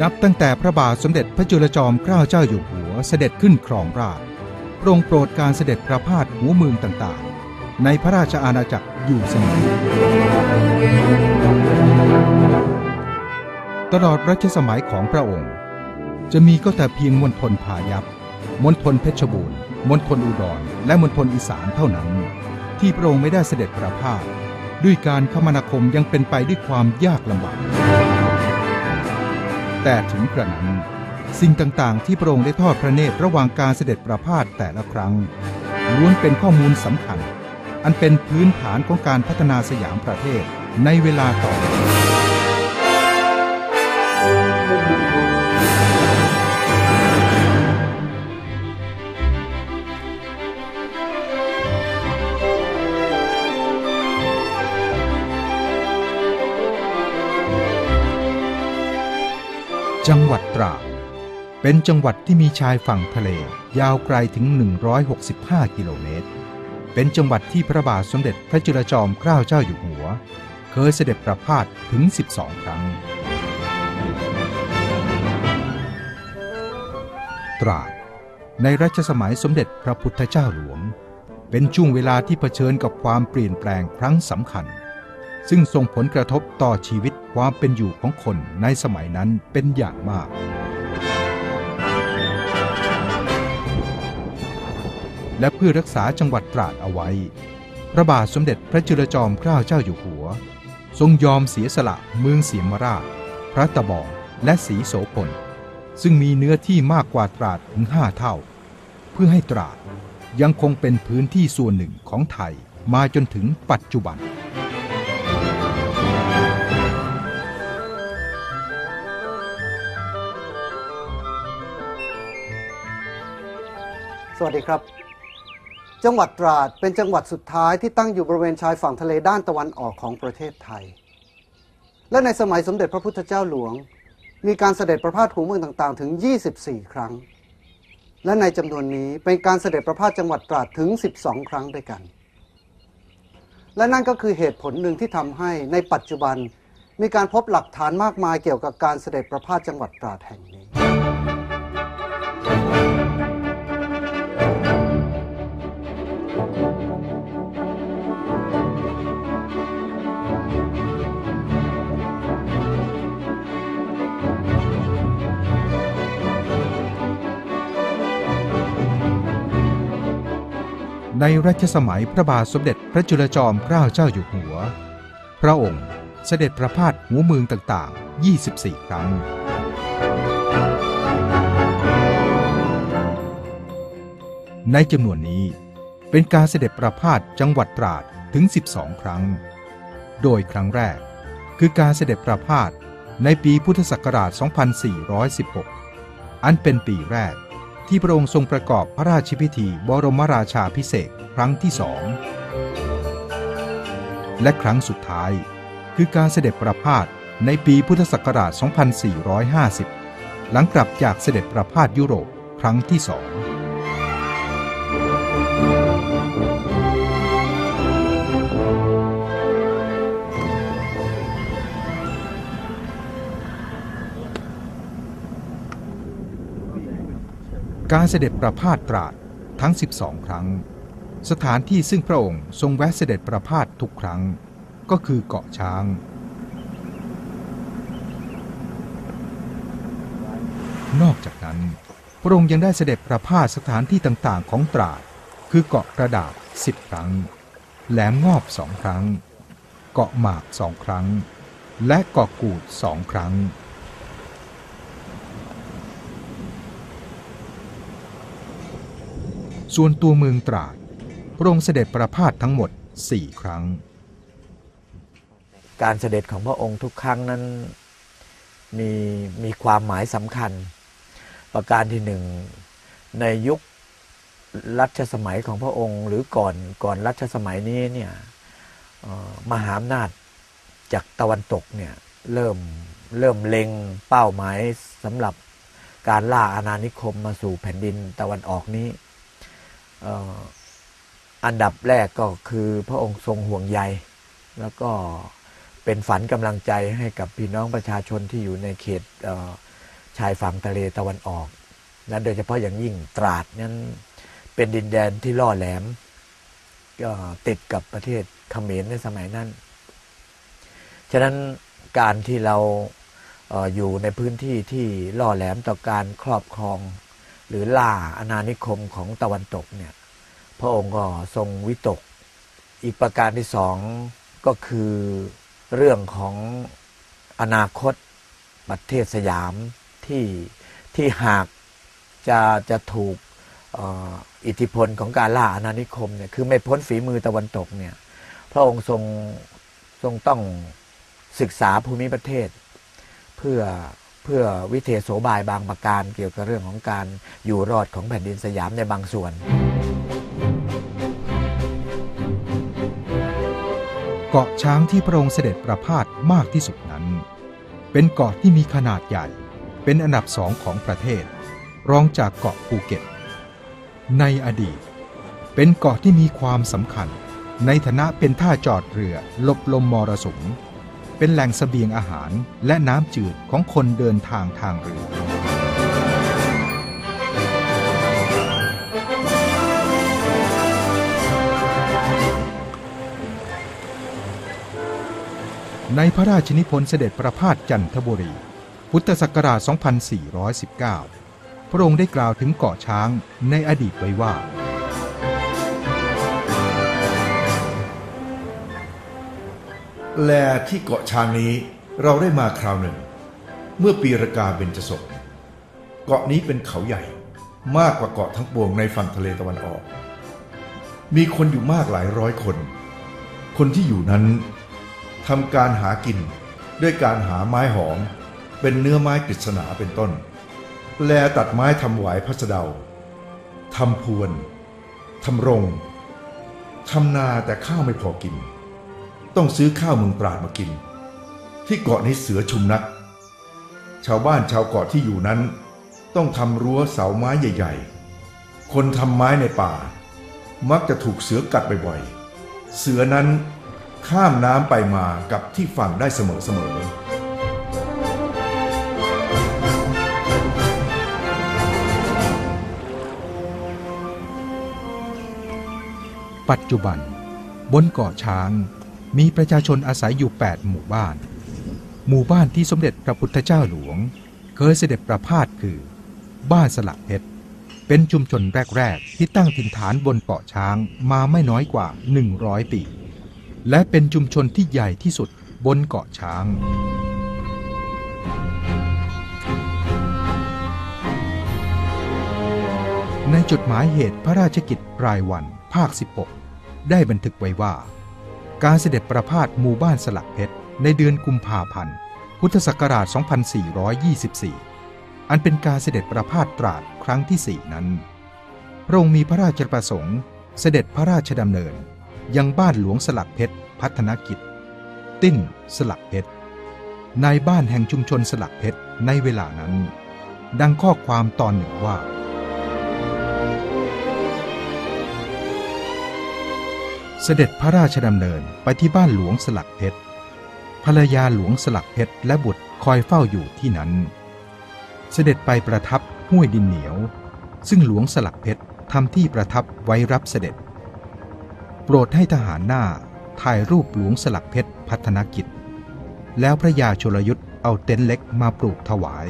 นับตั้งแต่พระบาทสมเด็จพระจุลจอมเกล้าเจ้าอยู่หัวเสด็จขึ้นครองราชโปรงโปรดการเสด็จประพาสหัวเมืองต่างๆ ในพระราชอาณาจักรอยู่เสมอ ตลอดรัชสมัยของพระองค์ จะมีก็แต่เพียงมณฑลพายัพมณฑลเพชรบูรณ์มณฑลอุดร และมณฑลอีสานเท่านั้น ที่พระองค์ไม่ได้เสด็จประพาสด้วยการคมนาคมยังเป็นไปด้วยความยากลำบาก แต่ถึงกระนั้น สิ่งต่างๆ ที่พระองค์ได้ทอดพระเนตรระหว่างการเสด็จประพาสแต่ละครั้งล้วนเป็นข้อมูลสำคัญ อันเป็นพื้นฐานของการพัฒนาสยามประเทศในเวลาต่อมา จังหวัดตราดเป็นจังหวัดที่มีชายฝั่งทะเล ยาวไกลถึง 165 กิโลเมตร เป็นจังหวัดที่พระบาทสมเด็จพระจุลจอมเกล้าเจ้าอยู่หัว เคยเสด็จประพาสถึง 12 ครั้ง ตราด ในรัชสมัยสมเด็จพระพุทธเจ้าหลวง เป็นช่วงเวลาที่เผชิญกับความเปลี่ยนแปลงครั้งสำคัญ ซึ่งส่งผลกระทบต่อชีวิต ความเป็นอยู่ของคนในสมัยนั้นเป็นอย่างมาก และเพื่อรักษาจังหวัดตราดเอาไว้ พระบาทสมเด็จพระจุลจอมเกล้าเจ้าอยู่หัว ทรงยอมเสียสละเมืองเสียมราช พระตะบองและสีโสพล ซึ่งมีเนื้อที่มากกว่าตราดถึงห้าเท่า เพื่อให้ตราดยังคงเป็นพื้นที่ส่วนหนึ่งของไทยมาจนถึงปัจจุบัน สวัสดีครับ จังหวัดตราดเป็นจังหวัดสุดท้ายที่ตั้งอยู่บริเวณชายฝั่งทะเลด้านตะวันออกของประเทศไทย และในสมัยสมเด็จพระพุทธเจ้าหลวง มีการเสด็จประพาสหูเมืองต่างๆ ถึง 24 ครั้ง และในจำนวนนี้เป็นการเสด็จประพาสจังหวัดตราดถึง 12 ครั้งด้วยกัน และนั่นก็คือเหตุผลหนึ่งที่ทำให้ในปัจจุบันมีการพบหลักฐานมากมายเกี่ยวกับการเสด็จประพาสจังหวัดตราดแห่งนี้ ในรัชสมัยพระบาทสมเด็จพระจุลจอมเกล้าเจ้าอยู่หัว พระองค์เสด็จประพาสหัวเมืองต่างๆ 24 ครั้ง ในจำนวนนี้เป็นการเสด็จประพาสจังหวัดตราดถึง 12 ครั้ง โดยครั้งแรกคือการเสด็จประพาสในปีพุทธศักราช 2416 อันเป็นปีแรก ที่พระองค์ทรงประกอบพระราชพิธี บรมราชาพิเศษครั้งที่สอง และครั้งสุดท้าย คือการเสด็จประพาสในปีพุทธศักราช 2450 หลังกลับจากเสด็จประพาสยุโรปครั้งที่สอง การเสด็จประพาสตราดทั้ง 12 ครั้ง สถานที่ซึ่งพระองค์ทรงแวะเสด็จประพาสทุกครั้ง ก็คือเกาะช้าง นอกจากนั้น พระองค์ยังได้เสด็จประพาสสถานที่ต่างๆ ของตราด คือเกาะกระดาษ10ครั้ง แหลมงอบสองครั้ง เกาะหมากสองครั้ง และเกาะกูดสองครั้ง ส่วนตัวเมืองตราดพระองค์เสด็จประพาสทั้งหมด 4 ครั้ง การเสด็จของพระองค์ทุกครั้งนั้นมีมีความหมายสำคัญ ประการที่หนึ่งในยุครัชสมัยของพระองค์ หรือก่อนก่อนรัชสมัยนี้เนี่ยมหาอำนาจจากตะวันตกเนี่ยเริ่มเริ่มเล็งเป้าหมายสำหรับการล่าอาณานิคมมาสู่แผ่นดินตะวันออกนี้ อันดับแรกก็คือพระองค์ทรงห่วงใย แล้วก็เป็นฝันกำลังใจให้กับพี่น้องประชาชนที่อยู่ในเขตเชายฝั่งทะเลตะวันออก และโดยเฉพาะอย่างยิ่งตราดนั้นเป็นดินแดนที่ล่อแหลมก็ติดกับประเทศเขมรในสมัยนั้น ฉะนั้นการที่เราอยู่ในพื้นที่ที่ล่อแหลมต่อการครอบครอง หรือล่าอาณานิคมของตะวันตกเนี่ยพระองค์ก็ทรงวิตก อีกประการที่สองก็คือเรื่องของอนาคตประเทศสยามที่ที่หากจะจะถูกอิทธิพลของการล่าอาณานิคมเนี่ยคือไม่พ้นฝีมือตะวันตกเนี่ยพระองค์ทรงทรงต้องศึกษาภูมิประเทศ เพื่อ พื่อวิเทศโสบายบางประการเกี่ยวกับเรื่องของการอยู่รอดของแผ่นดินสยามในบางส่วน เกาะช้างที่พระองค์เสด็จประพาสมากที่สุดนั้น เป็นเกาะที่มีขนาดใหญ่ เป็นอันดับสองของประเทศ รองจากเกาะภูเก็ต ในอดีต เป็นเกาะที่มีความสำคัญ ในฐานะเป็นท่าจอดเรือหลบลมมรสุม เป็นแหล่งเสบียงอาหารและน้ำจืดของคนเดินทางทางเรือ ในพระราชนิพนธ์เสด็จประพาสจันทบุรี พุทธศักราช 2419 พระองค์ได้กล่าวถึงเกาะช้างในอดีตไว้ว่า แลที่เกาะช้างนี้เราได้มาคราวหนึ่ง เมื่อปีรากาเบญจศกเกาะนี้เป็นเขาใหญ่มากกว่าเกาะทั้งปวงในฝั่งทะเลตะวันออก มีคนอยู่มากหลายร้อยคน คนที่อยู่นั้นทำการหากินด้วยการหาไม้หอม เป็นเนื้อไม้กฤษณาเป็นต้น แลตัดไม้ทำหวายพัสเดาทำพวนทำรงทำนาแต่ข้าวไม่พอกิน ต้องซื้อข้าวเมืองตราดมากิน ที่เกาะนี้เสือชุมนัก ชาวบ้านชาวเกาะที่อยู่นั้น ต้องทำรั้วเสาไม้ใหญ่ ๆ คนทำไม้ในป่า มักจะถูกเสือกัดบ่อยๆ เสือนั้นข้ามน้ำไปมากับที่ฝั่งได้เสมอๆปัจจุบัน บนเกาะช้าง มีประชาชนอาศัยอยู่ 8 หมู่บ้าน หมู่บ้านที่สมเด็จพระพุทธเจ้าหลวง เคยเสด็จประพาสคือ บ้านสลักเพชรเป็นชุมชนแรก ๆ ที่ตั้งถิ่นฐานบนเกาะช้างมาไม่น้อยกว่า 100 ปี และเป็นชุมชนที่ใหญ่ที่สุดบนเกาะช้างในจดหมายเหตุพระราชกิจรายวันภาค 16 ได้บันทึกไว้ว่า การเสด็จประพาสหมู่บ้านสลักเพชร ในเดือนกุมภาพันธ์ พุทธศักราช 2424 อันเป็นการเสด็จประพาสตราดครั้งที่สี่นั้น พระองค์มีพระราชประสงค์ เสด็จพระราชดำเนิน ยังบ้านหลวงสลักเพชร พัฒนกิจ ติ้นสลักเพชรในบ้านแห่งชุมชนสลักเพชรในเวลานั้น ดังข้อความตอนหนึ่งว่า เสด็จพระราชดำเนินไปที่บ้านหลวงสลักเพชรภรรยาหลวงสลักเพชรและบุตรคอยเฝ้าอยู่ที่นั้น เสด็จไปประทับห้วยดินเหนียว ซึ่งหลวงสลักเพชรทำที่ประทับไว้รับเสด็จ โปรดให้ทหารหน้าถ่ายรูปหลวงสลักเพชรพัฒนกิจ แล้วพระยาชลยุทธเอาเต็นท์เล็กมาปลูกถวาย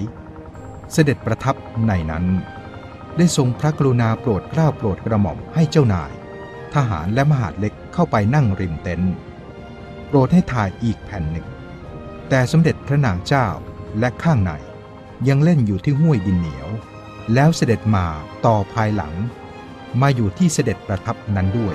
เสด็จประทับในนั้น ได้ทรงพระกรุณาโปรดเกล้าโปรดกระหม่อมให้เจ้านาย ทหารและมหาดเล็กเข้าไปนั่งริมเต็นท์โปรดให้ถ่ายอีกแผ่นหนึ่ง แต่สมเด็จพระนางเจ้าและข้างในยังเล่นอยู่ที่ห้วยดินเหนียว แล้วเสด็จมาต่อภายหลัง มาอยู่ที่เสด็จประทับนั้นด้วย